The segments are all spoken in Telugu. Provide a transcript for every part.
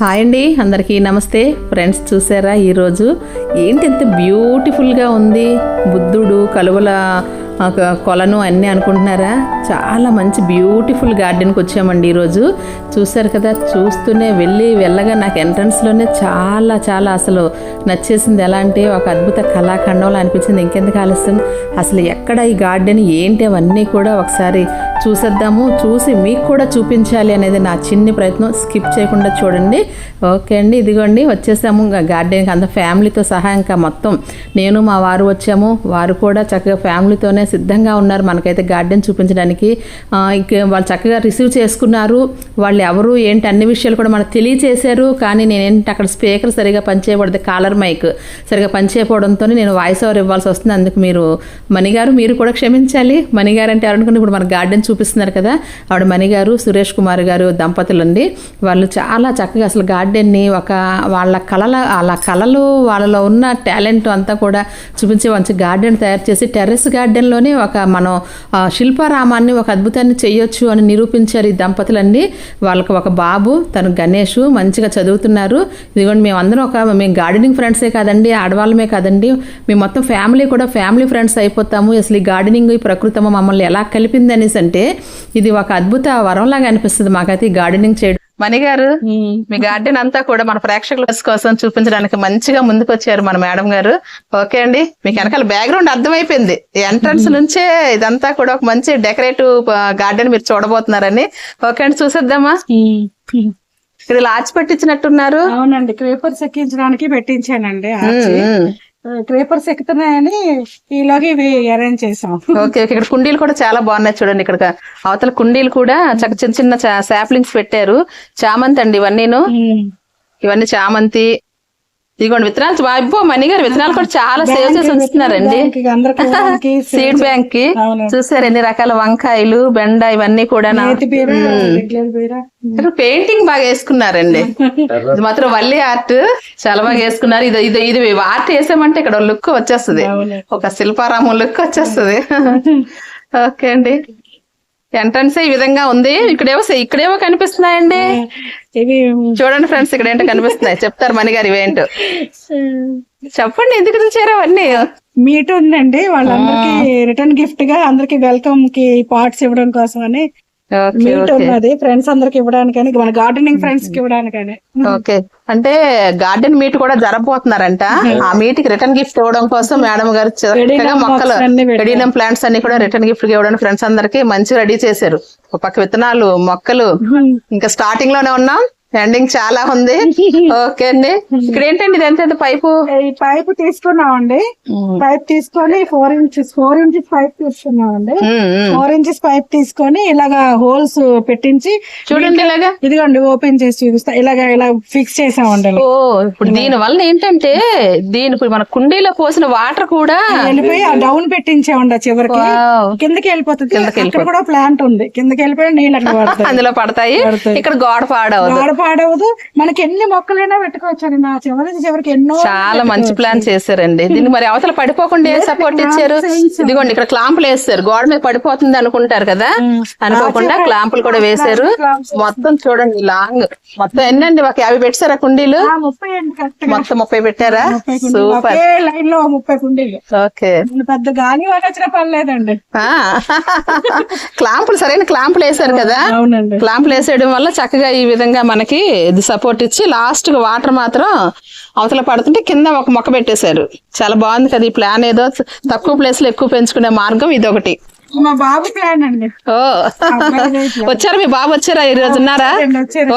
హాయ్ అండి అందరికీ నమస్తే. ఫ్రెండ్స్ చూసారా? ఈరోజు ఏంటి ఎంత బ్యూటిఫుల్గా ఉంది? బుద్ధుడు కలువల కొలను అన్నీ అనుకుంటున్నారా? చాలా మంచి బ్యూటిఫుల్ గార్డెన్కి వచ్చామండి ఈరోజు. చూశారు కదా చూస్తూనే వెళ్ళి వెళ్ళగా నాకు ఎంట్రన్స్లోనే చాలా చాలా అసలు నచ్చేసింది. ఎలా అంటే ఒక అద్భుత కళాఖండంలో అనిపించింది. ఇంకెందుకు ఆలస్యం? అసలు ఎక్కడ ఈ గార్డెన్ ఏంటి అవన్నీ కూడా ఒకసారి చూసేద్దాము. చూసి మీకు కూడా చూపించాలి అనేది నా చిన్ని ప్రయత్నం. స్కిప్ చేయకుండా చూడండి. ఓకే అండి ఇదిగోండి వచ్చేసాము. ఇంకా గార్డెన్కి అంత ఫ్యామిలీతో సహా ఇంకా మొత్తం. నేను మా వారు వచ్చాము. వారు కూడా చక్కగా ఫ్యామిలీతోనే సిద్ధంగా ఉన్నారు. మనకైతే గార్డెన్ చూపించడానికి ఇక వాళ్ళు చక్కగా రిసీవ్ చేసుకున్నారు. వాళ్ళు ఎవరు ఏంటి అన్ని విషయాలు కూడా మనకు తెలియచేశారు. కానీ నేనేంటి అక్కడ స్పీకర్ సరిగా పనిచేయకూడదు కాలర్ మైక్ సరిగా పనిచేయకపోవడంతో నేను వాయిస్ ఓవర్ ఇవ్వాల్సి వస్తుంది. అందుకు మీరు మణిగారు మీరు కూడా క్షమించాలి. మణిగారు అంటే ఎవరనుకుంటే ఇప్పుడు మన గార్డెన్ చూపిస్తున్నారు కదా. ఆవిడ మణిగారు సురేష్ కుమార్ గారు దంపతులు అండి వాళ్ళు చాలా చక్కగా అసలు గార్డెన్ని ఒక వాళ్ళ కళల వాళ్ళ కళలు వాళ్ళలో ఉన్న టాలెంట్ అంతా కూడా చూపించే మంచి గార్డెన్ తయారు చేసి టెర్రస్ గార్డెన్లో గార్డెన్లోనే ఒక మనం శిల్పారామాన్ని ఒక అద్భుతాన్ని చేయొచ్చు అని నిరూపించారు ఈ దంపతులండి వాళ్ళకి ఒక బాబు తను గణేష్ మంచిగా చదువుతున్నారు. ఇదిగోండి మేము అందరం ఒక మేము గార్డెనింగ్ ఫ్రెండ్సే కాదండి ఆడవాళ్ళమే కాదండి. మేము మొత్తం ఫ్యామిలీ కూడా ఫ్యామిలీ ఫ్రెండ్స్ అయిపోతాము. అసలు ఈ గార్డెనింగ్ ఈ ప్రకృతము మమ్మల్ని ఎలా కలిపింది అనేసి అంటే ఇది ఒక అద్భుత వరంలాగా అనిపిస్తుంది మాకైతే ఈ గార్డెనింగ్ చేయడం మణి గారు మీ గార్డెన్ అంతా కూడా మన ప్రేక్షకుల కోసం చూపించడానికి మంచిగా ముందుకు వచ్చారు మన మేడం గారు. ఓకే అండి. మీకు వెనకాల బ్యాక్గ్రౌండ్ అర్థమైపోయింది. ఎంట్రన్స్ నుంచే ఇదంతా కూడా ఒక మంచి డెకరేటివ్ గార్డెన్ మీరు చూడబోతున్నారని. ఓకే అండి చూసేద్దామా? ఇలా ఆచి పెట్టించినట్టున్నారు. అవునండి క్రేపర్స్ ఎక్కించడానికి పెట్టించానండి. క్రేపర్స్ ఎక్కుతున్నాయని ఈలోకి ఇవి అరేంజ్ చేసాం. Okay okay. ఇక్కడ కుండీలు కూడా చాలా బాగున్నాయి చూడండి ఇక్కడ అవతల కుండీలు కూడా చక్క చిన్న చిన్న సాప్లింగ్స్ పెట్టారు. చామంతి అండి ఇవన్నీను. ఇవన్నీ చామంతి ఇదిగోండి విత్తనాలు అబ్బో గారు విత్తనాలు కూడా చాలా సేవ్ చేసి ఉంచుతున్నారండి. సీడ్ బ్యాంక్కి. చూసారు ఎన్ని రకాల వంకాయలు బెండ ఇవన్నీ కూడా పెయింటింగ్ బాగా వేసుకున్నారండి. ఇది మాత్రం వల్లి ఆర్ట్. చాలా బాగా వేసుకున్నారు. ఇది ఇది ఇది ఆర్ట్ వేసామంటే ఇక్కడ లుక్ వచ్చేస్తుంది. ఒక శిల్పారామం లుక్ వచ్చేస్తుంది. ఓకే అండి. ఎంట్రన్స్ ఈ విధంగా ఉంది. ఇక్కడేవో ఇక్కడేవో కనిపిస్తున్నాయండి. ఇవి చూడండి ఫ్రెండ్స్ ఇక్కడ ఏంటో కనిపిస్తున్నాయి. చెప్తారు మణి గారు ఇవేంటో. చెప్పండి ఎందుకు తెచ్చారు అవన్నీ మీట్ ఉందండి. వాళ్ళందరికి రిటర్న్ గిఫ్ట్గా అందరికి వెల్కమ్కి పార్ట్స్ ఇవ్వడం కోసం అని మీట్ ఉన్నది ఫ్రెండ్స్ అందరికి ఇవ్వడానికని మన గార్డెనింగ్ ఫ్రెండ్స్కి ఇవ్వడానికని. ఓకే. అంటే గార్డెన్ మీట్ కూడా జరగబోతున్నారంట ఆ మీట్కి రిటర్న్ గిఫ్ట్ ఇవ్వడం కోసం మేడం గారు చక్కగా మొక్కలు. ఎడినం ప్లాంట్స్ అన్ని కూడా రిటర్న్ గిఫ్ట్ ఇవ్వడానికి ఫ్రెండ్స్ అందరికి మంచిగా రెడీ చేశారు. ఒక పక్క విత్తనాలు మొక్కలు. ఇంకా స్టార్టింగ్లోనే ఉన్నాం. ఎండింగ్ చాలా ఉంది. ఓకే అండి. ఇక్కడ ఏంటండి ఇది? ఎంత పైపు? ఈ పైప్ తీసుకున్నామండి. పైప్ తీసుకొని four inches four inches pipe తీసుకున్నామండి. ఫోర్ ఇంచెస్ పైప్ తీసుకొని ఇలాగా హోల్స్ పెట్టించి చూడండి ఇలాగా. ఇదిగోండి ఓపెన్ చేసి చూపిస్తా. ఇలాగా ఇలా ఫిక్స్ చేసామండి. ఓ ఇప్పుడు దీని వల్ల ఏంటంటే దీని మన కుండీలో పోసిన వాటర్ కూడా వెళ్ళిపోయి ఆ డౌన్ పెట్టించామండి చివరికి. కిందకి వెళ్ళిపోతుంది. అక్కడ కూడా ప్లాంట్ ఉంది. కిందకి వెళ్ళిపోయి నీళ్ళు అందులో పడతాయి. ఇక్కడ గోడ పాడవదు. గాడ పాడవదు. మనకి ఎన్ని మొక్కలైనా పెట్టుకోవచ్చండి. నా చివరి చివరికి ఎన్నో చాలా మంచి ప్లాన్ చేశారండి. దీనికి మరి అవతల పడిపోకుండా సపోర్ట్ ఇచ్చారు? ఇదిగోండి ఇక్కడ క్లాంపులు వేస్తారు. గోడ మీద పడిపోతుంది అనుకుంటారు కదా? అనుకోకుండా క్లాంపులు కూడా వేశారు. మొత్తం చూడండి లాంగ్. మొత్తం ఎన్నండి? ఒక యాభై పెట్టారా కుండీలు? అండి. మొత్తం ముప్పై పెట్టారా? సూపర్. లైన్లో ముప్పై కుండీలు. ఓకే. పెద్ద గాలి వచ్చిన పర్లేదండి. ఆ. క్లాంపులు సరైన క్లాంపులు వేశారు కదా? క్లాంపులు వేసేయడం వల్ల చక్కగా ఈ విధంగా మనకి ఇది సపోర్ట్ ఇచ్చి లాస్ట్ వాటర్ మాత్రం అవతల పడుతుంటే కింద ఒక మొక్క పెట్టేశారు. చాలా బాగుంది కదా ఈ ప్లాన్ ఏదో. తక్కువ ప్లేస్లో ఎక్కువ పెంచుకునే మార్గం ఇది ఒకటి మా బాబు ప్లాన్ అండి. ఓ. వచ్చారా? మీ బాబు వచ్చారా? ఈ రోజు ఉన్నారా.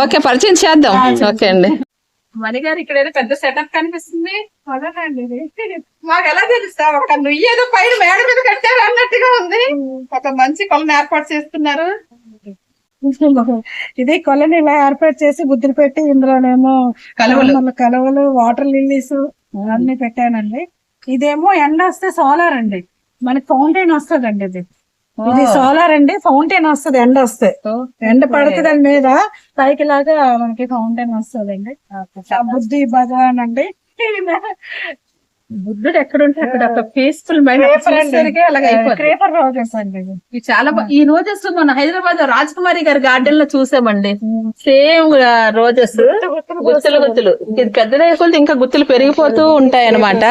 ఓకే పరిచయం చేద్దాం. ఓకే అండి. మణి గారు ఇక్కడ ఏదో పెద్ద సెటప్ కనిపిస్తుంది. మాకు ఎలా తెలుస్తా ఒక నుయ్యి ఏదో పైన మేడ మీద కట్టారు అన్నట్టుగా ఉంది. ఒక మంచి కొలను ఏర్పాటు చేస్తున్నారు. ఇది కొలని ఇలా ఏర్పాటు చేసి బుద్ధులు పెట్టి ఇందులోనేమో కలువలు. కలువలు వాటర్ లిల్లీస్ అన్ని పెట్టానండి. ఇదేమో ఎండ వస్తే సోలార్ అండి. మనకి ఫౌంటైన్ వస్తుందండి ఇది. ఇది సోలార్ అండి ఫౌంటైన్ వస్తుంది ఎండ వస్తే. ఎండ పడితే దాని మీద పైకి లాగా మనకి ఫౌంటైన్ వస్తుందండి. ఆ బుద్ధి భగవాన్ అండి. బుద్ధుడు ఎక్కడ ఉంటే అక్కడ ఒక పీస్ఫుల్ మైండ్ క్రేపర్ రోజెస్ అండి ఇవి. చాలా ఈ రోజెస్ మన హైదరాబాద్లో రాజకుమారి గారి గార్డెన్లో చూసామండి. Same roses. గుత్తులు గుత్తులు ఇది పెద్దది కొద్ది ఇంకా గుత్తులు పెరిగిపోతూ ఉంటాయి అన్నమాట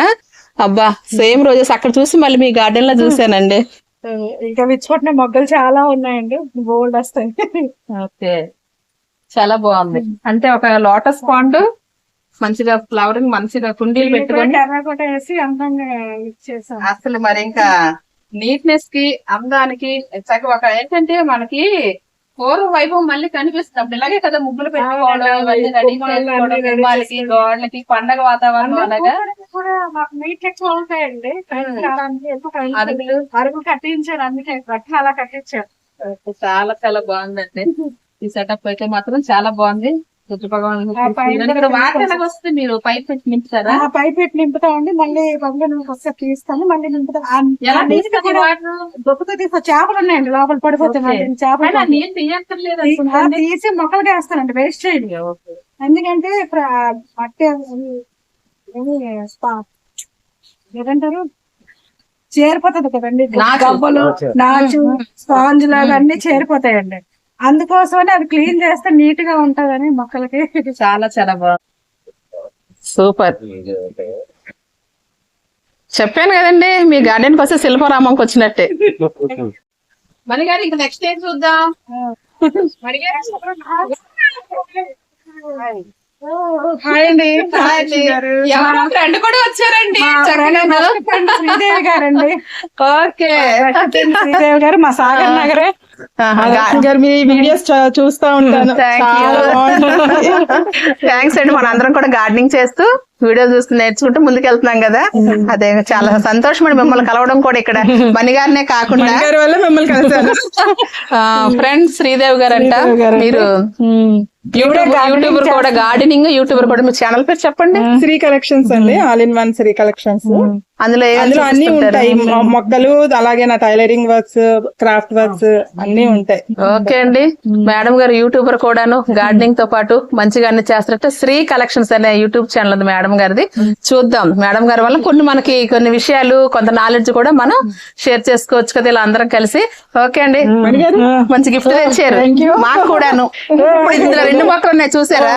అబ్బా సేమ్ రోజెస్. అక్కడ చూసి మళ్ళీ మీ గార్డెన్లో చూసానండి. ఇంకా విచ్చిపట్టిన మొగ్గలు చాలా ఉన్నాయండి. గోల్డ్ వస్తాయి. ఓకే. చాలా బాగుంది. అంటే ఒక లోటస్ పాండ్ మంచిగా ఫ్లవరింగ్ మంచిగా కుండీలు పెట్టుకొని టెర్రకోట వేసి అందంగా ఇచ్చేసాం. అసలు మరి ఇంకా నీట్నెస్కి అందానికి చక్కగా ఒక ఏంటంటే మనకి పూర్వ వైభవం మళ్ళీ కనిపిస్తుంది. అప్పుడు ఇలాగే కదా ముగ్గులు పెట్టుకోవడం ఇవన్నీ రెడీ చేసుకోవడం గుమ్మాలకి గోడలకి పండగ వాతావరణం అలాగా మీట్ ఎక్కువ ఉంటాయండి. అరుగులు అరుగు కట్టించారు అందుకే గట్టిన అలా కట్టించారు. చాలా చాలా బాగుందండి. ఈ సెటప్ అయితే మాత్రం చాలా బాగుంది. వస్తుంది మీరు పైప్ పెట్టి నింపుతారా? ఆ పైప్ పెట్టి నింపుతామండి మళ్ళీ బంగారు నుంచి వస్తే తీస్తాను. మళ్ళీ నింపుతాం దొక్కుతూ తీస్తా చేపలు ఉన్నాయండి లోపల. మళ్ళీ చేపలు తీసి మొక్కలకి వేస్తానండి. వేస్ట్ చేయండి ఎందుకంటే మట్టి ఏదంటారు? చేరిపోతుంది కదండి. గబ్బలు నాచు. స్పాంజ్ లాగా అన్ని చేరిపోతాయండి. అందుకోసమని అది క్లీన్ చేస్తే నీట్గా ఉంటదని మొక్కలకి. చాలా చాలా బాగుంది. సూపర్. చెప్పాను కదండి మీ గార్డెన్ వస్తే శిల్పారామంకి వచ్చినట్టే. మరి గారు ఇంకా నెక్స్ట్ ఏం చూద్దాం? మరి హాయ్ అండి. ఎవరో ఫ్రెండ్ కూడా వచ్చారండి. గారండి. ఓకే. శ్రీదేవి గారు మా సాగర్ నగరే. గారు మీ వీడియోస్ చూస్తా ఉంటాను. చాలా బాగుంటుంది థ్యాంక్స్ అండి. మన అందరం కూడా గార్డెనింగ్ చేస్తూ వీడియో చూస్తూ నేర్చుకుంటూ ముందుకెళ్తున్నాం కదా. అదే చాలా సంతోషం అండి మిమ్మల్ని కలవడం కూడా ఇక్కడ. మణిగారినే కాకుండా గారి వల్ల మిమ్మల్ని కలిసాను ఫ్రెండ్ శ్రీదేవి గారు అంట మీరు యూట్యూబర్ కూడా గార్డెనింగ్ యూట్యూబర్ కూడా మీ ఛానల్ పేరు చెప్పండి. శ్రీ కలెక్షన్స్ అండి. All in one Sri collections. అందులో అందులో అన్ని ఉంటాయి. మొ- మొగ్గలు అలాగే నా టైలరింగ్ వర్క్స్ క్రాఫ్ట్ వర్క్స్ అన్ని ఉంటాయి. ఓకే అండి. మేడం గారు యూట్యూబర్ కూడాను గార్డెనింగ్తో పాటు మంచిగా అన్ని చేస్తున్నట్టు శ్రీ కలెక్షన్స్ అనే యూట్యూబ్ ఛానల్ ఉంది మేడం గారిది. చూద్దాం. మేడం గారి వల్ల కొన్ని మనకి కొన్ని విషయాలు కొంత నాలెడ్జ్ కూడా మనం షేర్ చేసుకోవచ్చు కదా ఇలా అందరం కలిసి. ఓకే అండి. మంచి గిఫ్ట్ తెచ్చారు. మాకు కూడాను. ఇప్పుడు రెండు మొక్కలు ఉన్నాయి చూసారా?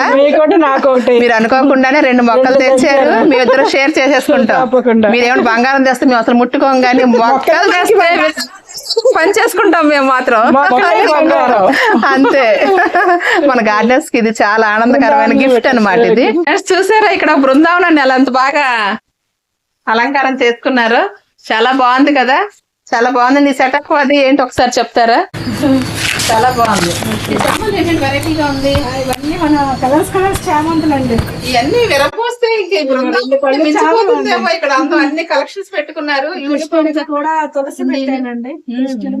మీరు అనుకోకుండానే రెండు మొక్కలు తెచ్చారు. మీ ఇద్దరు షేర్ చేసేసుకుంటాం. మీరేమైనా బంగారం తెస్తే మేము అసలు ముట్టుకోం కానీ మొక్కలు తెస్తే పని చేసుకుంటాం మేము మాత్రం. అంతే. మన గార్డెన్స్కి ఇది చాలా ఆనందకరమైన గిఫ్ట్ అన్నమాట ఇది. చూసారా ఇక్కడ బృందావనాన్ని అలా అంత బాగా అలంకారం చేసుకున్నారు. చాలా బాగుంది కదా? చాలా బాగుంది ఈ సెటప్ అది ఏంటి ఒకసారి చెప్తారా? చాలా బాగుంది. వెరైటీగా ఉంది. ఇవన్నీ మన కలర్స్ కలర్స్ చామంతులు అండి ఇవన్నీ విరపోస్తే ఇక్కడ. అందరూ అన్ని కలెక్షన్స్ పెట్టుకున్నారు. కృష్ణుడికి కూడా తులసి పెట్టానండి.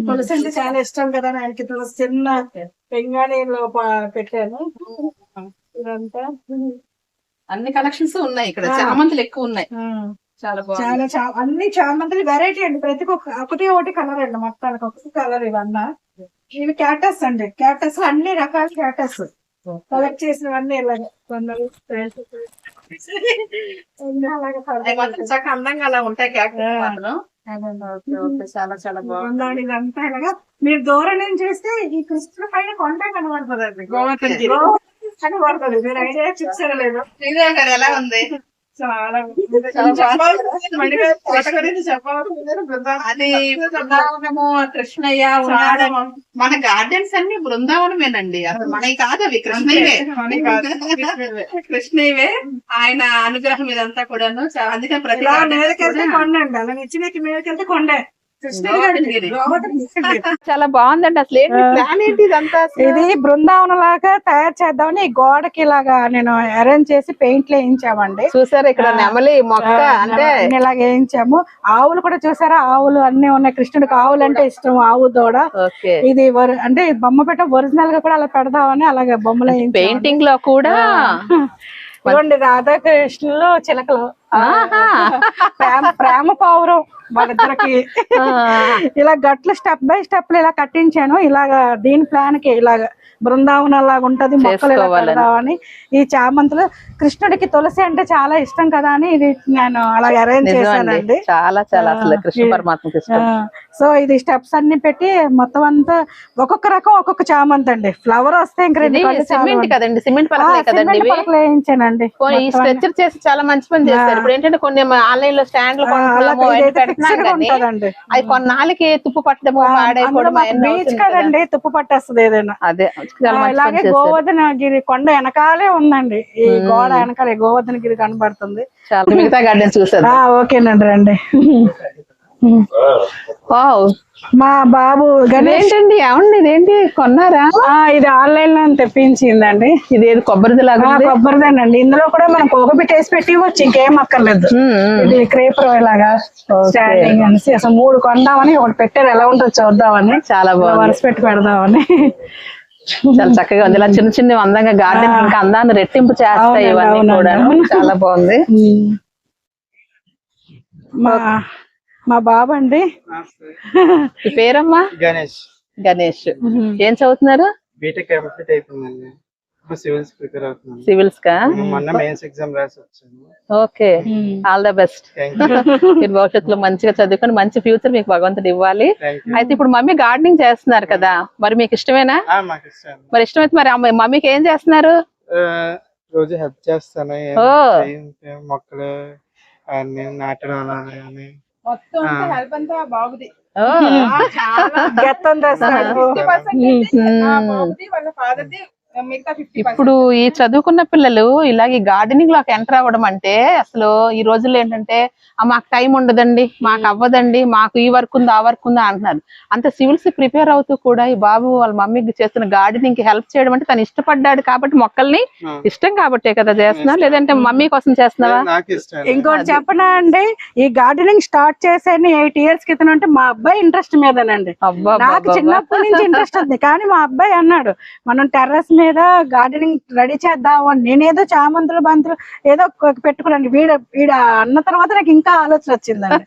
తులసి అంటే చాలా ఇష్టం కదా ఆయనకి తులసి చిన్న ప- పెట్టాను. ఇదంతా. అన్ని కలెక్షన్స్ ఉన్నాయి ఇక్కడ. చామంతులు ఎక్కువ ఉన్నాయి. చాలా చాలా అన్ని చామంతులు వెరైటీ అండి. ప్రతి ఒక్క ఒకటి ఒకటి కలర్ అండి. మొత్తానికి ఒక్క కలర్ ఇవన్నా. ఇవి క్యాటస్ అండి. క్యాటస్ అన్ని రకాల క్యాటస్ కలెక్ట్ చేసినవన్నీ ఇలాగే చక్కగా అందంగా అలా ఉంటాయి ఓకే, చాలా చాలా బాగుంది. ఇదంతా ఇలాగా మీరు దూరం నుంచి చూస్తే ఈ కృష్ణుడి పైన కొండ కనబడుతుంది. కనబడుతుంది. మీరు ఐడియా చూసారా లేదు. ఎలా ఉంది. చాలా అది బృందావనము కృష్ణయ్య మన గార్డెన్స్ అన్ని బృందావనమేనండి. అసలు మనవి కాదు అవి కృష్ణయ్యవే. కృష్ణయ్యవే. ఆయన అనుగ్రహం ఇదంతా కూడాను. అందుకని ప్రతి ఇలా gardens మీదకెళ్తే కూడా- కొండ అండి అలా నిచ్చినకి మీదకెళ్తే కొండే. చాలా బాగుందండి అసలు ఏంటి ప్లాన్? ఏంటి ఇదంతా అసలు? ఇది బృందావనం లాగా తయారు చేద్దామని ఈ గోడకి ఇలాగా నేను అరేంజ్ చేసి పెయింట్ వేయించామండి. చూసారా ఇక్కడ నెమలి మొక్క అంటే ఇలాగ వేయించాము. ఆవులు కూడా చూసారా? ఆవులు అన్ని ఉన్నాయి. కృష్ణుడికి ఆవులు అంటే ఇష్టం ఆవు దూడ. ఇది అంటే బొమ్మ పెట్ట ఒరిజినల్గా కూడా అలా పెడదామని అలాగే బొమ్మలు. పెయింటింగ్లో కూడా. రాధాకృష్ణులు చిలకలు. ప్రేమ ప్రేమ పౌరం వాళ్ళిద్దరికి. ఇలా గట్లు స్టెప్ బై స్టెప్ ఇలా కట్టించాను. ఇలాగ దీని ప్లాన్కి ఇలాగ బృందావనం లాగా ఉంటది మొక్కలు ఈ చామంతులు కృష్ణుడికి తులసి అంటే చాలా ఇష్టం కదా అని ఇది నేను అలా అరేంజ్ చేశానండి. చాలా చాలా అసలు కృష్ణ పరమాత్మకి సో ఇది స్టెప్స్ అన్ని పెట్టి మొత్తం అంతా ఒక్కొక్క రకం ఒక్కొక్క చామంతి అండి. ఫ్లవర్ వస్తే సిమెంట్. కదండి సిమెంట్ పలకలే కదండి వేయించానండి ఈ చేసి చాలా మంచి పని చేస్తారు ఇప్పుడు ఏంటంటే కొన్ని ఆన్లైన్లో స్టాండ్లు. అది కొన్నాళ్ళకి తుప్పు పట్టడము బీచ్. కదండి తుప్పు పట్టేస్తుంది ఏదైనా. అదే చాలా ఆ, మంచి ఇలాగే పని చేస్తారు గోవర్ధన గిరి కొండ వెనకాలే ఉందండి. ఈ గోడ వెనకాలే గోవర్ధన గిరి కనబడుతుంది మిగతా గార్డెన్ చూసారు ఆ ఓకేనండి రండి. మా బాబు ఏంటండి ఏమండి ఇదేంటి? కొన్నారా? ఇది ఆన్లైన్లో తెప్పించిందండి. ఇది ఏది కొబ్బరిది లాగా కొబ్బరిదేనండి. ఇందులో కూడా మనం కోకబిట్ వేసి పెట్టి ఇవ్వచ్చు ఇంకేం అక్కర్లేదు. ఇది క్రేపర్ ఇలాగా స్టాండింగ్ అనేసి అసలు మూడు కొందామని ఒకటి పెట్టారు ఎలా ఉంటుందో చూద్దామని. చాలా బాగుంది. వరుస పెట్టి పెడదామని. చాలా చక్కగా ఉంది. ఇలా చిన్న చిన్న అందంగా గార్డెన్ ఇంకా అందాన్ని రెట్టింపు చేస్తాయి ఇవన్నీ కూడా అవును. చాలా బాగుంది. మా మా బాబు అండి పేరమ్మా? గణేష్. గణేష్. ఏం చదువుతున్నారు? బీటెక్ కంప్లీట్ అయిపోయిందండి. సివిల్స్ ప్రిపేర్ అవుతున్నాను. సివిల్స్ కా? మొన్న మెయిన్స్ ఎగ్జామ్ రాసి వచ్చాను. ఓకే. All the best. మీరు భవిష్యత్తులో మంచిగా చదువుకొని మంచి ఫ్యూచర్ మీకు భగవంతుడు ఇవ్వాలి. అయితే ఇప్పుడు మమ్మీ గార్డెనింగ్ చేస్తున్నారు కదా. మరి మీకు ఇష్టమేనా? మరి ఇష్టమైతే మరి అమ్మ- మమ్మీకి ఏం చేస్తున్నారు? రోజు హెల్ప్ చేస్తాను. మొక్కలు అన్ని నాటడం అలా మొత్తం. హెల్ప్ అంతా గెత్తం బాబుది. వాళ్ళ ఫాదర్ ది మిగతా ఫిఫ్టీ ఇప్పుడు ఈ చదువుకున్న పిల్లలు ఇలాగ గార్డెనింగ్లోకి ఎంటర్ అవ్వడం అంటే అసలు ఈ రోజుల్లో ఏంటంటే "ఆ, మాకు టైం ఉండదండి మాకు అవ్వదండి మాకు ఈ వర్క్ ఉందా ఆ వర్క్ ఉందా అంటున్నారు. అంత సివిల్స్ ప్రిపేర్ అవుతూ కూడా ఈ బాబు వాళ్ళ మమ్మీకి చేస్తున్న గార్డెనింగ్కి హెల్ప్ చేయడం అంటే తను ఇష్టపడ్డాడు కాబట్టి మొక్కల్ని. ఇష్టం కాబట్టే కదా చేస్తున్నా? లేదంటే మమ్మీ కోసం చేస్తున్నావా? నాకు ఇష్టం ఇంకోటి చెప్పనా అండి ఈ గార్డెనింగ్ స్టార్ట్ చేసాను ఎయిట్ ఇయర్స్ క్రితం అంటే మా అబ్బాయి ఇంట్రెస్ట్ మీదనండి. నాకు చిన్నప్పటి నుంచి ఇంట్రెస్ట్ ఉంది కానీ మా అబ్బాయి అన్నాడు మనం టెర్రస్ మీద గార్డెనింగ్ రెడీ చేద్దాం అని. నేనేదో చామంతులు బంతులు ఏదో పెట్టుకున్నాను. వీడ వీడ అన్న తర్వాత నాకు ఇంకా ఆలోచన వచ్చిందండి.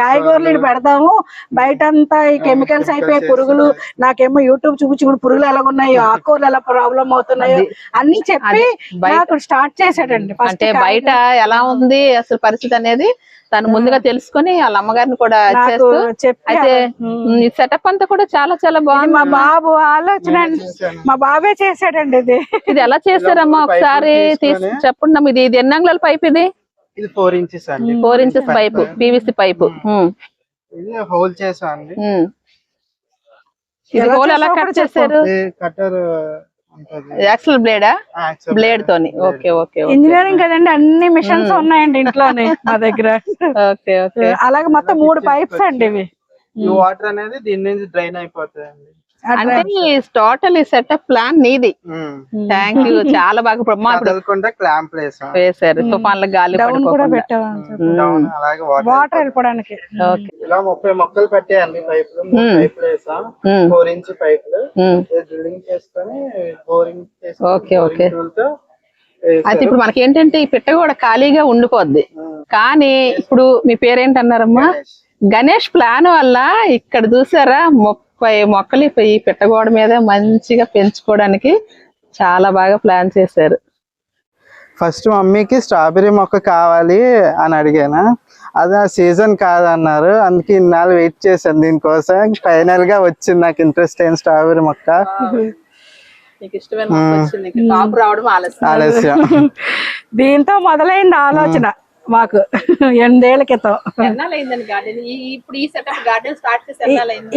కాయగూరలు పెడదాము. బయట అంతా ఈ కెమికల్స్ అయిపోయే పురుగులు నాకేమో యూట్యూబ్ చూపించి ఇప్పుడు పురుగులు ఎలా ఉన్నాయో ఆకుకూరలు ఎలా ప్రాబ్లం అవుతున్నాయో అన్ని చెప్పి నాకు స్టార్ట్ చేశాడండి. ఫస్ట్ అంటే బయట ఎలా ఉంది అసలు పరిస్థితి అనేది తను ముందుగా తెలుసుకొని వాళ్ళ అమ్మగారిని కూడా నాకు చేస్తూ చెప్పి అయితే సెటప్ అంతా కూడా చాలా చాలా బాగుంది మా బాబు ఆలోచన. మా బాబే చేశాడండి ఇది. ఇది ఎలా చేశారమ్మా ఒకసారి చెప్పండి ఇది ఇది ఎన్ని అంగుళాల పైప్ ఇది? ఫోర్ ఇంచెస్ అండి. Four inches pipe PVC pipe. Hole చేసా అండి. ఇది హోల్ ఎలా కట్. చేశారు? కట్టర్ యాక్సల్ బ్లేడా బ్లేడ్ తోని. ఓకే ఓకే ఇంజనీరింగ్ కదండి అన్ని మిషన్స్ ఉన్నాయండి ఇంట్లోనే మా దగ్గర. ఓకే ఓకే అలాగే మొత్తం మూడు పైప్స్ అండి ఇవి. వాటర్ అనేది దీని నుంచి డ్రైన్ అయిపోతాయి అంటే టోటల్ ఈ సెటప్ ప్లాన్ నీది. థ్యాంక్ యూ చాలా బాగా క్లాంప్ వేసాం వేశారు. తుఫాన్లకు గాలి డౌన్ కూడా పడిపోకుండా పెట్టాము డౌన్ అలాగే వాటర్ వాటర్ వెళ్ళిపోవడానికి. ఓకే. ఇలా ముప్పై మొక్కలు పెట్టాయండి పైపులు. పైపులు వేసాం ఫోర్ ఇంచ్ పైపులు. డ్రిల్లింగ్ చేసుకొని బోరింగ్ ఓకే, ఓకే. అయితే ఇప్పుడు మనకి ఏంటంటే ఈ పిట్ట కూడా ఖాళీగా ఉండిపోద్ది. కానీ ఇప్పుడు మీ పేరేంటన్నారమ్మా? గణేష్. ప్లాన్ వల్ల ఇక్కడ చూసారా? ముప్పై మొక్కలు ఇప్పుడు ఈ పిట్టగోడ మీద మంచిగా పెంచుకోవడానికి చాలా బాగా ప్లాన్ చేశారు. ఫస్ట్ మమ్మీకి స్ట్రాబెరీ మొక్క కావాలి అని అడిగాను. అది ఆ సీజన్ కాదన్నారు. అందుకే ఇన్నాళ్ళు వెయిట్ చేశాను దీనికోసం. ఫైనల్గా వచ్చింది నాకు ఇంట్రెస్ట్ అయిన స్ట్రాబెరీ మొక్క. ఆలస్యం. దీంతో మొదలైంది ఆలోచన. మాకు ఎనిమిదేళ్ళ క్రితం.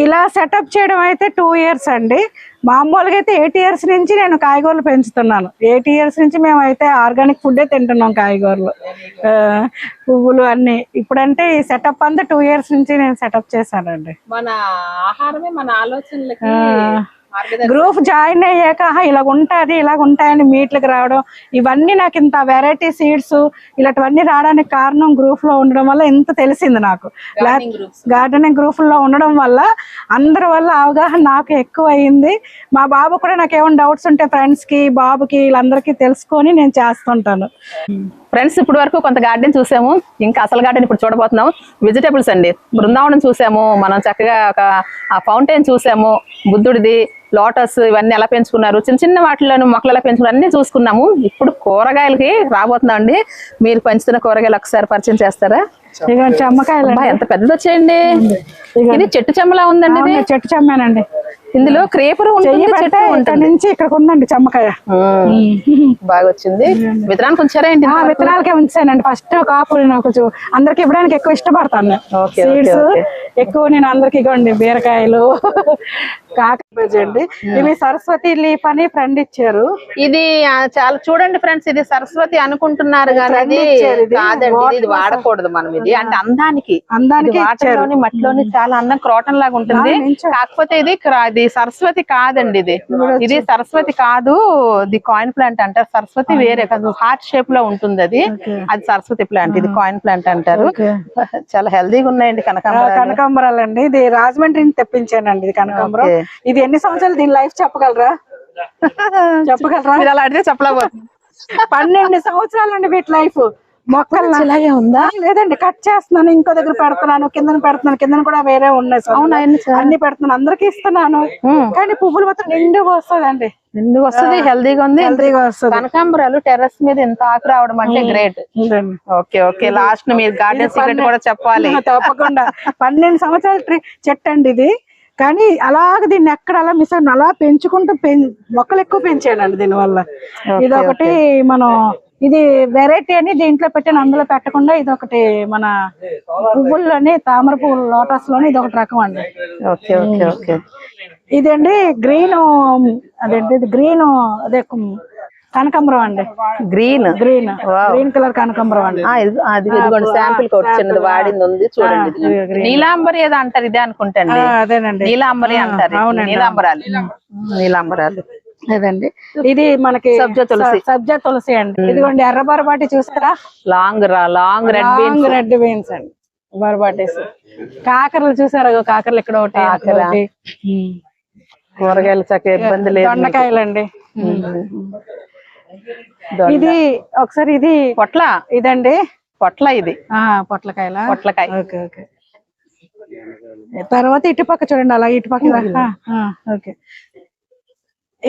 ఇలా సెటప్ చేయడం అయితే టూ ఇయర్స్ అండి. మామూలుగా అయితే ఎయిట్ ఇయర్స్ నుంచి నేను కాయగూరలు పెంచుతున్నాను. ఎయిట్ ఇయర్స్ నుంచి మేము అయితే ఆర్గానిక్ ఫుడ్డే తింటున్నాం కాయగూరలు. పువ్వులు అన్ని. ఇప్పుడంటే ఈ సెటప్ అంతా టూ ఇయర్స్ నుంచి నేను సెటప్ చేశానండి. మన ఆహారమే మన ఆలోచనలకి. గ్రూప్ జాయిన్ అయ్యాక ఇలాగ ఉంటుంది ఇలాగ ఉంటాయని మీట్లకు రావడం ఇవన్నీ నాకు ఇంత వెరైటీ సీడ్స్ ఇలాంటివన్నీ రావడానికి కారణం గ్రూప్లో ఉండడం వల్ల ఇంత తెలిసింది నాకు. గార్డెనింగ్ గ్రూప్లో ఉండడం వల్ల అందరి వల్ల అవగాహన నాకు ఎక్కువ అయింది మా బాబు కూడా నాకు ఏమైనా డౌట్స్ ఉంటే ఫ్రెండ్స్కి బాబుకి వీళ్ళందరికీ తెలుసుకొని నేను చేస్తుంటాను. ఫ్రెండ్స్ ఇప్పుడు వరకు కొంత గార్డెన్ చూసాము. ఇంకా అసలు గార్డెన్ ఇప్పుడు చూడబోతున్నాం. వెజిటేబుల్స్ అండి. బృందావనం చూసాము. మనం చక్కగా ఒక ఆ ఫౌంటైన్ చూసాము. బుద్ధుడిది లోటస్ ఇవన్నీ ఎలా పెంచుకున్నారు? చిన్న చిన్న వాటిలోని మొక్కలు ఎలా పెంచుకున్నారు? అన్ని చూసుకున్నాము. ఇప్పుడు కూరగాయలకి రాబోతున్నాం అండి. మీరు పెంచుతున్న కూరగాయలు ఒకసారి పరిచయం చేస్తారా? చెమ్మకాయలు ఎంత పెద్దది వచ్చేయండి ఇది చెట్టు చెమ్మలా ఉందండి చెట్టు చెమ్మానండి. ఇందులో క్రేపర్ ఉంటుంది ఇక్కడ నుంచి ఇక్కడికి ఉందండి చెమ్మకాయ. బాగా వచ్చింది విత్తనానికి ఉంచారా ఏంటి ఆ విత్తనాలకే ఉంచానండి. ఫస్ట్ కాపులు నాకు అందరికి ఇవ్వడానికి ఎక్కువ ఇష్టపడతాను సీడ్స్. ఎక్కువ నేను అందరికి ఇవ్వండి. బీరకాయలు అండి. ఇవి సరస్వతి లీఫ్ అని ఫ్రెండ్ ఇచ్చారు. ఇది చాలా చూడండి ఫ్రెండ్స్ ఇది సరస్వతి అనుకుంటున్నారు కానీ. కాదండి ఇది వాడకూడదు మనం ఇది. అంటే అందానికి. అందానికి మట్టిలోని చాలా అందం క్రోటన్ లాగా ఉంటుంది. కాకపోతే ఇది ఇది సరస్వతి కాదండి ఇది. ఇది సరస్వతి కాదు ఇది కాయిన్ ప్లాంట్ అంటారు. సరస్వతి వేరే కాదు హార్ట్ షేప్లో ఉంటుంది అది. అది సరస్వతి ప్లాంట్ ఇది కాయిన్ ప్లాంట్ అంటారు. చాలా హెల్దీగా ఉన్నాయండి కనకాంబరాలు. కనకాంబరాలు అండి. ఇది రాజమండ్రి నుంచి తెప్పించానండి ఇది కనకాంబరం. ఇది ఎన్ని సంవత్సరాలు దీని లైఫ్ చెప్పగలరా? చెప్పగలరా? అలా అడిగితే చెప్పలేకపోతుంది పన్నెండు సంవత్సరాలు అండి వీటి లైఫ్ మొక్కలు ఇలాగే ఉందా? లేదండి కట్ చేస్తున్నాను ఇంకో దగ్గర పెడుతున్నాను కింద పెడుతున్నాను కింద కూడా వేరే ఉన్నాయి. అవునా? అన్ని పెడుతున్నాను అందరికి ఇస్తున్నాను. కానీ పువ్వులు మాత్రం నిండుగా వస్తుందండి. ఎందుకు వస్తుంది హెల్దీగా ఉంది. హెల్తీగా వస్తుంది. కనకాంబరాలు టెర్రస్ మీద ఎంత ఆకు రావడం అంటే గ్రేట్. ఓకే ఓకే లాస్ట్ మీరు గార్డెన్ సీక్రెట్ కూడా చెప్పాలి. తప్పకుండా. పన్నెండు సంవత్సరాల ట్రీ చెట్టు అండి ఇది. కానీ అలాగ దీన్ని ఎక్కడ అలా మిస్ అలా పెంచుకుంటూ మొక్కలు ఎక్కువ పెంచానండి దీనివల్ల. ఇది ఒకటి మనం ఇది వెరైటీ అని దీంట్లో పెట్టిన అందులో పెట్టకుండా ఇది ఒకటి మన పువ్వుల్లోని తామర పువ్వులు లోటస్లోని ఇది ఒకటి రకం అండి. Okay okay okay. ఇదండి గ్రీన్ అదేంటి ఇది గ్రీన్ అదే కనకాంబరం అండి. గ్రీన్? గ్రీన్. గ్రీన్ కలర్ కనకాంబరం అండి. అది ఇదిగోండి శాంపిల్ ఒకటి చిన్నది వాడింది ఉంది చూడండి. నీలాంబరి ఏదో అంటారు ఇదే అనుకుంటండి ఆ, అదేనండి. నీలాంబరి అంటారు. నీలాంబరాలు. నీలాంబరాలు. అదండి ఇది మనకి సబ్జా తులసి. సబ్జా తులసి అండి. ఇదిగోండి ఎర్ర బరబాటి చూస్తారా లాంగ్ రా long red beans. Long red beans అండి. బరబాటీస్ కాకరలు చూసారా? కాకరలు ఇక్కడ ఒకటి. కూరగాయలు చక్క ఇబ్బంది లేదు దొండకాయలండి. దొండ. ఇది ఒకసారి ఇది పొట్ల. ఇదండి? పొట్ల ఇది. పొట్లకాయల? పొట్లకాయ. Okay okay. తర్వాత ఇటుపక్క చూడండి అలా. ఆ, ఆ, ఓకే.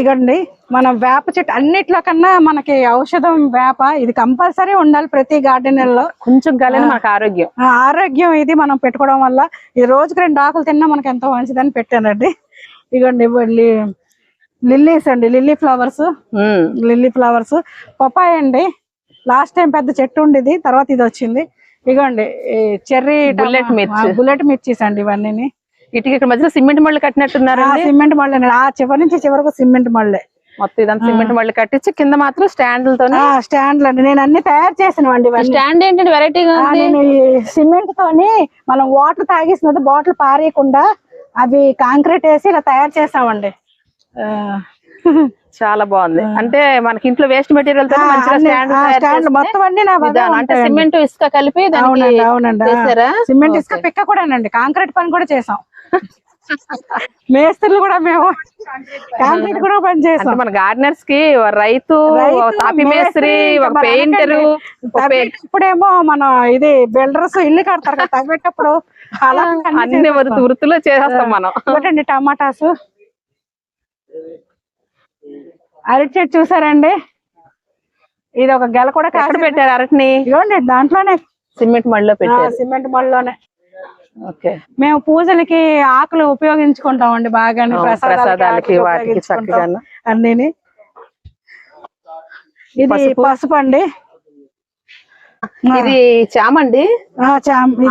ఇగండి మనం వేప చెట్టు అన్నిట్లో కన్నా మనకి ఔషధం వేప ఇది కంపల్సరీ ఉండాలి ప్రతి గార్డెన్లో. కొంచెం గాలని మనకు ఆరోగ్యం. ఆరోగ్యం ఇది మనం పెట్టుకోవడం వల్ల ఈ రోజుకి రెండు ఆకులు తిన్నా మనకి ఎంతో మంచిదని పెట్టానండి. ఇగోండి లిల్లీస్ అండి lily flowers. Lily flowers. Papaya అండి లాస్ట్ టైం పెద్ద చెట్టు ఉండేది తర్వాత ఇది వచ్చింది. ఇగోండి చెర్రీ Bullet మిర్చి. బుల్లెట్ మిర్చీస్ అండి ఇవన్నీ ఇటుకి ఇక్కడ మధ్యలో సిమెంట్ మళ్ళీ కట్టినట్టున్నారు సిమెంట్ మళ్ళీ ఆ చివరి నుంచి చివరకు సిమెంట్ మళ్ళీ. మొత్తం ఇదంతా సిమెంట్ మళ్ళీ కట్టించి కింద మాత్రం స్టాండ్లతో స్టాండ్లు అండి నేను అన్ని తయారు చేసినవండి ఇవన్నీ. స్టాండ్ ఏంటంటే వెరైటీగా ఆ, నేను ఈ సిమెంట్ తోని మనం వాటర్ తాగేసినది బాటిల్ పారేయకుండా అవి కాంక్రీట్ వేసి ఇలా తయారు చేసామండి. ఆ, చాలా బాగుంది. అంటే మనకి ఇంట్లో వేస్ట్ మెటీరియల్తో మంచిగా స్టాండ్ మొత్తం అన్ని అంటే. సిమెంట్ ఇసుక కలిపి అవునండి? సిమెంట్ ఇసుక పిక్క కూడానండి. కాంక్రీట్ పని కూడా చేసాం. మేస్త్రులు కూడా మేము కాంక్రీట్ కూడా పని అంటే చేసాం. మన గార్డెనర్స్కి రైతు తాపి మేస్త్రి పెయింటర్. తవ్వేటప్పుడేమో మన ఇది బిల్డర్స్ ఇల్లు కడతారు కదా తవ్వేటప్పుడు అలా అన్ని వృత్తి- వృత్తిలో చేసేస్తాం మనం. టమాటాస్. అరటి చెట్టు చూసారండి? ఇది ఒక గెల కూడా కాసి పెట్టారు అరటిని? ఇదిగోండి దాంట్లోనే. సిమెంట్ ఆ, పెట్టారు. Cement okay. మేము పూజలకి ఆకులు బాగానే ప్రసాదాలకి వాటికి ఉపయోగించుకుంటాం. చక్కగాను. అన్నీని. ఇది పసుపు. అండి. ఇది చామండి?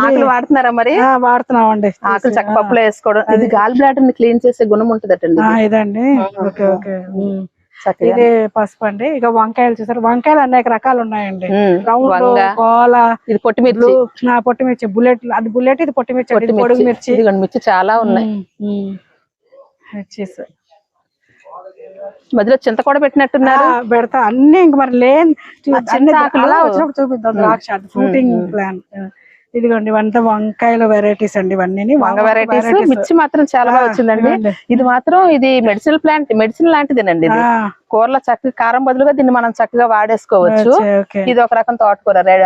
ఆకులు వాడుతున్నారా మరి? ఆ, వాడుతున్నామండి. ఆకులు చక్క పప్పులో వేసుకోవడం. ఇది గాల్ బ్లాడర్ని క్లీన్ చేసే గుణం ఉంటుందటండి ఇదండి. Okay okay. ఇది పసుపు అండి. ఇక వంకాయలు చూసారు? వంకాయలు అనేక రకాలు ఉన్నాయండి రౌండ్ కోల ఇది పొట్టిమిర్చి. నా పొట్టిమిర్చి బుల్లెట్ అది బుల్లెట్ ఇది పొట్టిమిర్చి పొడుగు మిర్చి మిర్చి చాలా ఉన్నాయి. మిర్చీస్. మధ్యలో చింత కూడా పెట్టినట్టున్నారు పెడతా. అన్ని ఇంక మరి లేని చిన్న. అలా వచ్చినప్పుడు చూపిద్దాం. ద్రాక్ష ఫ్రూటింగ్ ప్లాంట్ ఇదిగోండి ఇవంతా వంకాయల వెరైటీస్ అండి ఇవన్నీ వంగ వెరైటీస్ మిర్చి మాత్రం చాలా బాగా వచ్చిందండి. ఇది మాత్రం ఇది మెడిసినల్ ప్లాంట్ మెడిసిన్ లాంటిదేనండి ఇది. కూరలో చక్కగా కారం బదులుగా దీన్ని మనం చక్కగా వాడేసుకోవచ్చు. ఇది ఒక రకం తోటకూర red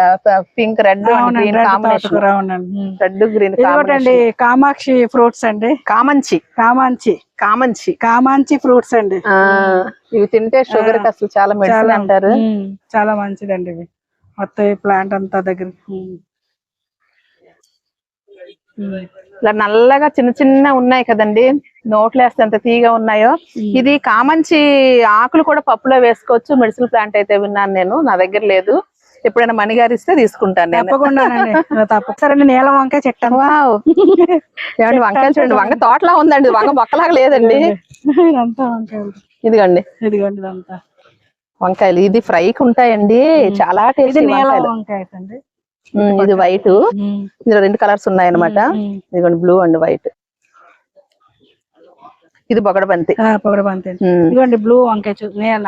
pink red green combination. అవునండి. రెడ్ గ్రీన్ ఇదిగోటండి కామాక్షి ఫ్రూట్స్ అండి. కామంచి. కామాంచి. కామంచి. కామాంచి ఫ్రూట్స్ అండి. ఇవి తింటే షుగర్ అసలు చాలా మెడిసిన్ అంటారు. చాలా మంచిదండి ఇవి. మొత్తం ఈ ప్లాంట్ అంతా దగ్గర. ఇలా నల్లగా చిన్న చిన్న ఉన్నాయి కదండి. నోట్లు వేస్తే ఎంత తీగా ఉన్నాయో. ఇది కామంచి ఆకులు కూడా పప్పులో వేసుకోవచ్చు. మెడిసిన్ ప్లాంట్ అయితే విన్నాను నేను. నా దగ్గర లేదు. ఎప్పుడైనా మణిగారు ఇస్తే తీసుకుంటాను తప్పసరండి నీలం వంకాయ చెట్టు. అంతా. వావ్ ఏమండి వంకాయలు చూడండి. వంగ తోటలా ఉందండి. వంగ మొక్కలాగా లేదండి. ఇదిగోండి. ఇదిగోండి. వంకాయలు. ఇది ఫ్రైకి ఉంటాయండి. చాలా టేస్టీ వంకాయలు. ఇది వైట్. ఇందులో రెండు కలర్స్ ఉన్నాయి అనమాట ఇదిగోండి బ్లూ అండ్ వైట్. ఇది బొగడబంతి పొగడబంతి ఇదిగోండి బ్లూ వంకాయ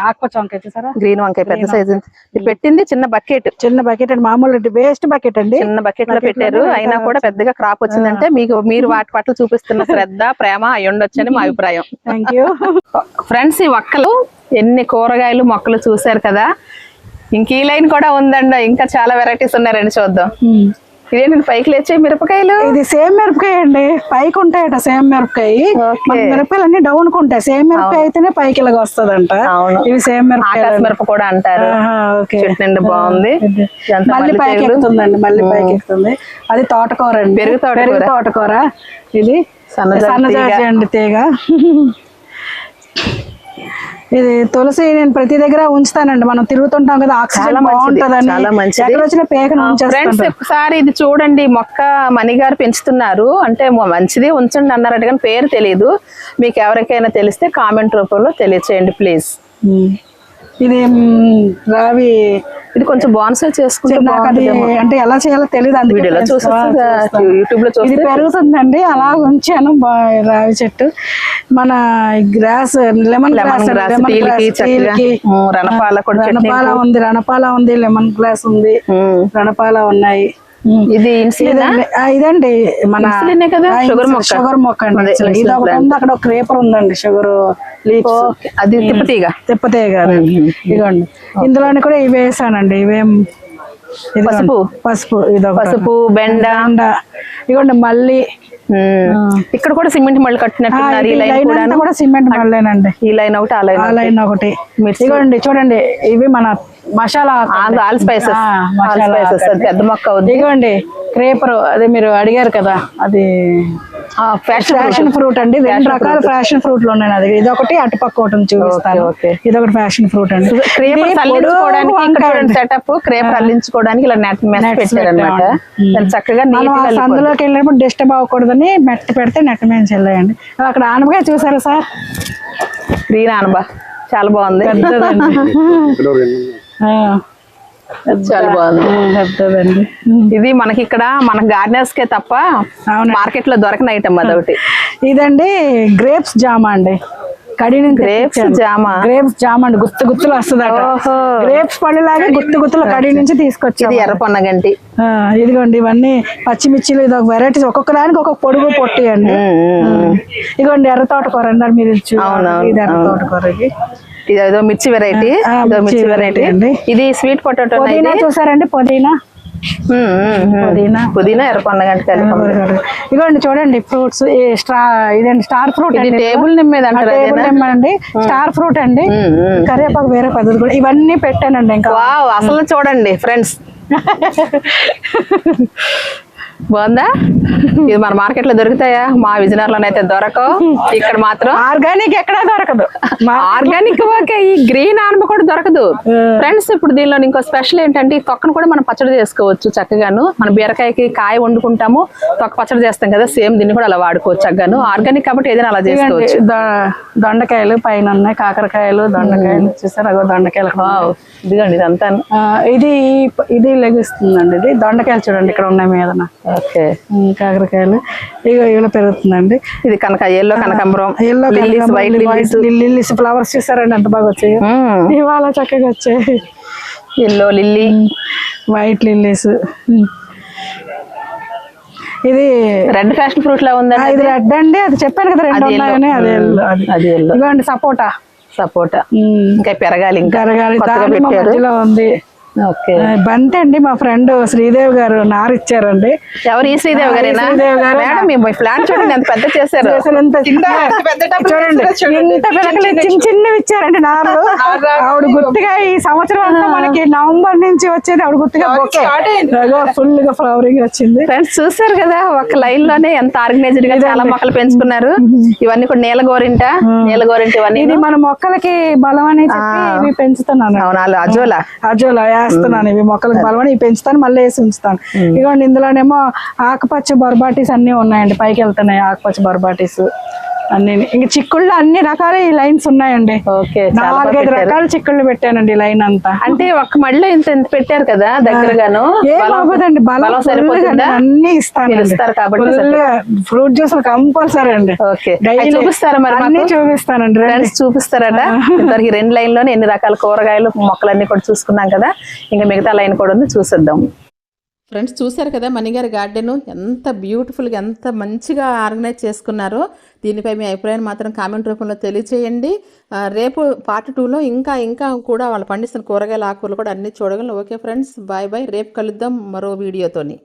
ఆకుపచ్చ వంకాయ చూసారా? గ్రీన్ వంకాయ పెద్ద సైజు ఇది పెట్టింది చిన్న బకెట్. చిన్న బకెట్ అండి మామూలు వేస్ట్ బకెట్ అండి. చిన్న బకెట్లో పెట్టారు. అయినా కూడా పెద్దగా క్రాప్ వచ్చిందంటే మీకు మీరు వాటి పట్ల చూపిస్తున్న శ్రద్ధ ప్రేమ అయి ఉండొచ్చని మా అభిప్రాయం. థ్యాంక్ ఫ్రెండ్స్ ఈ మొక్కలు ఎన్ని కూరగాయలు మొక్కలు చూశారు కదా? ఇంక ఈ లైన్ కూడా ఉందండి. ఇంకా చాలా వెరైటీస్ ఉన్నాయి రండి చూద్దాం ఇదేంటి పైకి లేచే మిరపకాయలు? ఇది సేమ్ మిరపకాయ అండి. పైకి ఉంటాయట సేమ్ మిరపకాయ. మిరపకాయలు అన్ని డౌన్కు ఉంటాయి. సేమ్ మిరపకాయ అయితేనే పైకి ఇలాగ వస్తుందంట. అవును. ఇవి సేమ్ మిరపకాయ మిరప కూడా అంటారు. చెట్టు బాగుంది. మళ్ళీ పైకి. ఎక్కుతుందండి. మళ్ళీ పైకి ఎక్కుతుంది. అది తోటకూర అండి. పెరుగు తోటకూర. పెరుగు తోటకూర. ఇది సన్నజాజి అండి తీగ. ఇది తులసి నేను ప్రతి దగ్గర ఉంచుతానండి. మనం తిరుగుతుంటాం కదా ఆక్సిజన్ బాగుంటదని. ఎక్కడ వచ్చిన పేకను ఫ్రెండ్స్ ఒకసారి ఇది చూడండి మొక్క మణిగారు పెంచుతున్నారు. అంటే మంచిది ఉంచండి అన్నారట కానీ పేరు తెలియదు మీకు ఎవరికైనా తెలిస్తే కామెంట్ రూపంలో తెలియచేయండి ప్లీజ్. ఇది రావి ఇది కొంచెం బాన్సై చేసుకుంటే నాకు అది అంటే ఎలా చేయాలో తెలియదు అందుకే వీడియోలో చూస్తే. యూట్యూబ్లో ఇది పెరుగుతుందండి అలా ఉంచాను రావి చెట్టు. మన గ్రాస్ లెమన్ గ్రాస్ రణపాల కూడా చట్నీ రణపాల ఉంది రణపాల ఉంది లెమన్ గ్లాస్ ఉంది. రణపాల ఉన్నాయి. ఇది ఇన్సులిన్ ఇదండి. మన షుగర్ మొక్క. షుగర్ మొక్క అండి. ఇది ఒకటి ఉంది అక్కడ ఒక క్రేపర్ ఉందండి షుగర్ అది తిప్పతీగ? తిప్పతే కాదు ఇదిగోండి. ఇందులోని కూడా ఇవి వేసానండి. ఇవేం. పసుపు. పసుపు ఇది పసుపు బెండ. ఇదిగోండి మళ్ళీ. ఇక్కడ కూడా సిమెంట్ మళ్ళీ కట్టినట్టున్నారు ఇది ఈ లైన్ కూడా సిమెంట్ మళ్ళేనండి ఈ లైన్ ఒకటి ఆ లైన్ ఆ లైన్ ఒకటి. ఇదిగోండి చూడండి ఇవి మన మసాలా. All spices. ఆల్ పెద్ద మొక్క ఇదిగోండి క్రేపర్ అదే మీరు అడిగారు కదా అది ఫ్యాషన్ ఫ్యాషన్ ఫ్రూట్ అండి. రెండు రకాల ఫ్యాషన్ ఫ్రూట్లో ఉన్నాయి నా దగ్గర. ఇది ఒకటి అటుపక్క ఒకటి ఉంది చూపిస్తాను. ఇది ఒకటి ఫ్యాషన్ ఫ్రూట్ అండి. అల్లించుకోవడానికి అండి. సెటప్ క్రేపర్ అల్లించుకోవడానికి ఇలా నెట్ మెస్ పెట్టారు అనమాట చక్కగా సందులోకి వెళ్ళినప్పుడు డిస్టర్బ్ అవ్వకూడదని మెట్ట పెడితే నెట్ మీద చెల్లాయండి అక్కడ ఆనపకాయ చూసారా సార్? గ్రీన్ అనబా చాలా బాగుంది. చాలా బాగుంది. పెద్దదండి ఇది మనకి ఇక్కడ మన గార్డెనర్స్ కే తప్ప. మార్కెట్లో దొరకని ఐటమ్ అదొకటి ఇదండి గ్రేప్స్ జామ అండి. కడి నుంచి గ్రేప్స్ జామ. గ్రేప్స్ జామ అండి. గుత్తు గుత్తులు వస్తుందట. ఓహో. గ్రేప్స్ పళ్ళు లాగా గుత్తు గుత్తులు కడి నుంచి తీసుకొచ్చాం ఎర్ర పొన్నగంటి ఇదిగోండి ఇవన్నీ పచ్చిమిర్చిలు ఇది ఒక వెరైటీస్ ఒక్కొక్క దానికి ఒక్కొక్క పొడుగు పొట్టి అండి. ఇదిగోండి ఎర్ర తోటకూర అన్నారు మీరు ఇది ఎర్ర తోటకూర ఇది మిర్చి వెరైటీ ఇదో మిర్చి వెరైటీ అండి. ఇది స్వీట్ పొటాటో పుదీనా చూసారండి? పుదీనా? పుదీనా. పుదీనా కలిపి ఇదిగోండి చూడండి ఫ్రూట్స్ స్ట్రా ఇదండి స్టార్ ఫ్రూట్ అండి టేబుల్ నిమ్మేది అంటారు టేబుల్ అండి స్టార్ ఫ్రూట్ అండి. కరివేపాకు వేరే పద్ధతి కూడా. ఇవన్నీ పెట్టానండి ఇంకా. అసలు చూడండి ఫ్రెండ్స్ బాగుందా? ఇది మన మార్కెట్లో దొరుకుతాయా? మా విజయనగరంలో అయితే దొరకవు. ఇక్కడ మాత్రం ఆర్గానిక్ ఎక్కడా దొరకదు. మా- ఆర్గానిక్ ఓకే ఈ గ్రీన్ ఆనప కూడా దొరకదు. ఫ్రెండ్స్ ఇప్పుడు దీనిలో ఇంకో స్పెషల్ ఏంటంటే ఈ తొక్కను కూడా మనం పచ్చడి చేసుకోవచ్చు చక్కగాను. మన బీరకాయకి కాయ వండుకుంటాము తొక్క పచ్చడి చేస్తాం కదా సేమ్ దీన్ని కూడా అలా వాడుకోవచ్చు చక్కగాను. ఆర్గానిక్ కాబట్టి ఏదైనా అలా చేసుకోవచ్చు. దొండకాయలు పైన ఉన్నాయి కాకరకాయలు దొండకాయలు చూసారు? దొండకాయలు ఇదిగోండి ఇదంతా ఆ, ఇది ఇది లెగిస్తుందండి ఇది. దొండకాయలు చూడండి ఇక్కడ ఉన్నాయి మీదన ఓకే. కాకరకాయలు. ఇగో ఇలా పెరుగుతుందండి. ఇది కనక ఎల్లో కనకాంబరం yellow lilies white lilies flowers చూసారండి ఎంత బాగా వచ్చాయి. ఇవాళ చక్కగా వచ్చాయి. Yellow lily. White lilies. ఇది రెడ్ ఫ్యాషన్ ఫ్రూట్ లా ఆ, ఉందండి ఇది రెడ్ అండి అది చెప్పాను కదా రెండు. ఉన్నాయని అది అది. ఇదిగోండి సపోటా. సపోటా. ఇంకా పెరగాలి ఇంకా. మధ్యలో ఉంది. బంతి అండి మా ఫ్రెండ్ శ్రీదేవి గారు నారు ఇచ్చారండి ఎవరు ఈ శ్రీదేవి గారు. మేడం మీ ఫ్లాట్ చూడండి ఎంత పెద్ద చేశారు. చూడండి చిన్న చిన్నవి ఇచ్చారండి నారు ఆవిడ గుర్తుగా ఈ సంవత్సరం అంతా మనకి నవంబర్ నుంచి వచ్చేది ఆవిడ గుర్తుగా ఫుల్గా ఫ్లవరింగ్ వచ్చింది. ఫ్రెండ్స్ చూసారు కదా ఒక లైన్లోనే ఎంత ఆర్గనైజ్డ్గా చాలా మొక్కలు పెంచుకున్నారు. ఇవన్నీ కూడా నీల గోరింట నీల గోరింట ఇవన్నీ ఇది మన మొక్కలకి బలం అని చెప్పి ఇవి పెంచుతున్నాను అజోలా? అజోలా వేస్తున్నాను. ఇవి మొక్కలకు బలం అని ఇవి పెంచుతాను మళ్ళీ వేసి ఉంచుతాను. ఇదిగోండి ఇందులోనేమో ఆకుపచ్చ బొరబాటీస్ అన్ని ఉన్నాయండి. పైకి వెళ్తున్నాయి ఆకుపచ్చ బొరబాటీస్. అన్ని ఇంక చిక్కుళ్ళు అన్ని రకాల ఈ లైన్స్ ఉన్నాయండి. ఓకే నాలుగైదు. రకాల చిక్కుళ్ళు పెట్టానండి లైన్ అంతా. అంటే ఒక్క మడిలో ఇంత ఇంత పెట్టారు కదా దగ్గరగాను. ఏం బలం- అన్ని ఇస్తాను కాబట్టి ఫ్రూట్ జ్యూస్ కంపల్సరీ అండి. చూపిస్తారా మరి అన్ని? చూపిస్తానండి రండి. ఫ్రెండ్స్ చూపిస్తారట. ఇంతవరకు రెండు లైన్లోనే ఎన్ని రకాల కూరగాయలు మొక్కలన్నీ కూడా చూసుకున్నాం కదా. ఇంకా మిగతా లైన్ కూడా ఉంది చూసేద్దాం. ఫ్రెండ్స్ చూశారు కదా మణిగారి గార్డెను? ఎంత బ్యూటిఫుల్గా ఎంత మంచిగా ఆర్గనైజ్ చేసుకున్నారో. దీనిపై మీ అభిప్రాయం మాత్రం కామెంట్ రూపంలో తెలియచేయండి. రేపు పార్ట్ టూలో ఇంకా ఇంకా కూడా వాళ్ళు పండిస్తున్న కూరగాయల ఆకుకూరలు కూడా అన్ని చూడగలను. Okay friends bye bye. రేపు కలుద్దాం మరో వీడియోతోని.